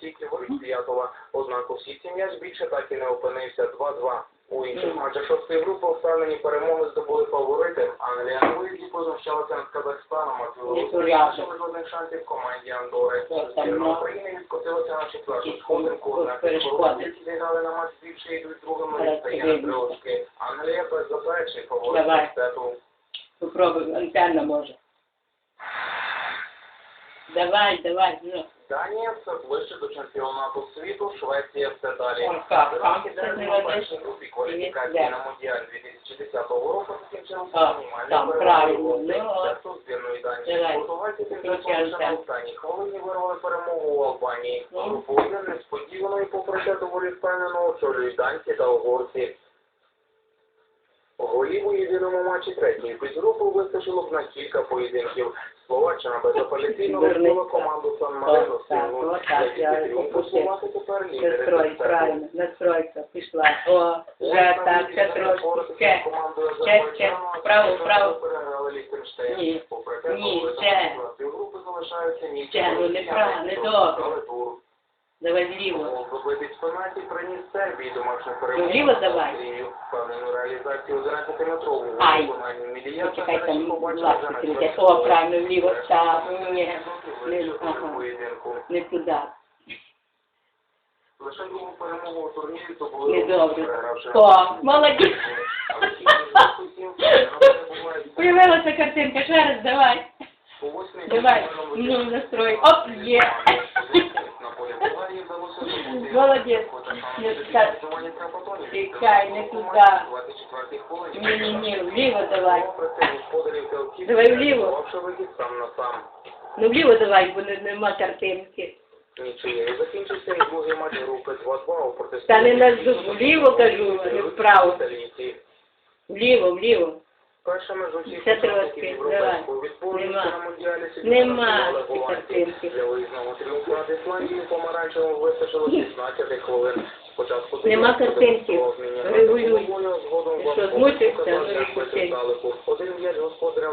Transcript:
стійки воріт П'ятова. Однак у сітці м'яч більше так і не опинився 2-2. У інших матчах шостої групи впевнені перемоги здобули фаворити. Англія на виїзді познущалася над Казахстаном, а білоруси жодних шансів команді Андори. Збірна ну? України відкотилася на четверту сходинку, однак які зіграли на матч більше йдуть другими відстає на три очки. Англія беззаперечний фаворит Давай. стету. Попробуй, антенна може. Давай, давай, ну. Данія все ближче до чемпіонату світу, Швеція все далі. Не на робиш. першій групі кваліфікації на Мундіаль 2010 року перевагу. ну, от. Це збірної Данії. Португальці на останній хвилині вирвали перемогу у Албанії. Групу 1 несподівано і попри те доволі впевнено очолюють данці та угорці. Голів у єдиному матчі третьої підгрупи вистачило б на кілька поєдинків. Словаччина безапеляційно Верни. команду Сан так, я пропустив. Тепер лідери правильно, настройка пішла. О, вже так, ще трошки, ще. Ще, ще, вправо, вправо. Ні, ні, ще. Ще, ну, неправильно, недобре. Давай вліво. Вибитий з приніс Сербії домашню перемогу. Ну, вліво давай. Впевнену реалізацію 11-метрового Ай. Мілія. Почекай там, ласки крутять. О, правильно, вліво, так, ні, не, ага, не туди. Лише другу перемогу у турнірі то були Недобре. О, молодець. Появилася картинка, ще раз, давай. Давай, ну, настрой. Оп, є. Не. 24-й хвилині. Ні-ні-ні, давай. Проти господарів Давай на сам. Ну, вліво давай, бо не- нема картинки. Нічия. Закінчився і другий матч групи 2-2 у протистоянні. Та не на вліво кажу, не вправо. Вліво, вліво. Першими з усіх Це трошки, європейського Нема. на Мундіалі Нема сьогодні цієї картинки. Для виїзного тріумфу над Ісландією помаранчевому вистачило 16 хвилин. Спочатку Нема картинки. Регулюй. Згодом Ти що, змучився? Ну, Салику. Один м'яч господарям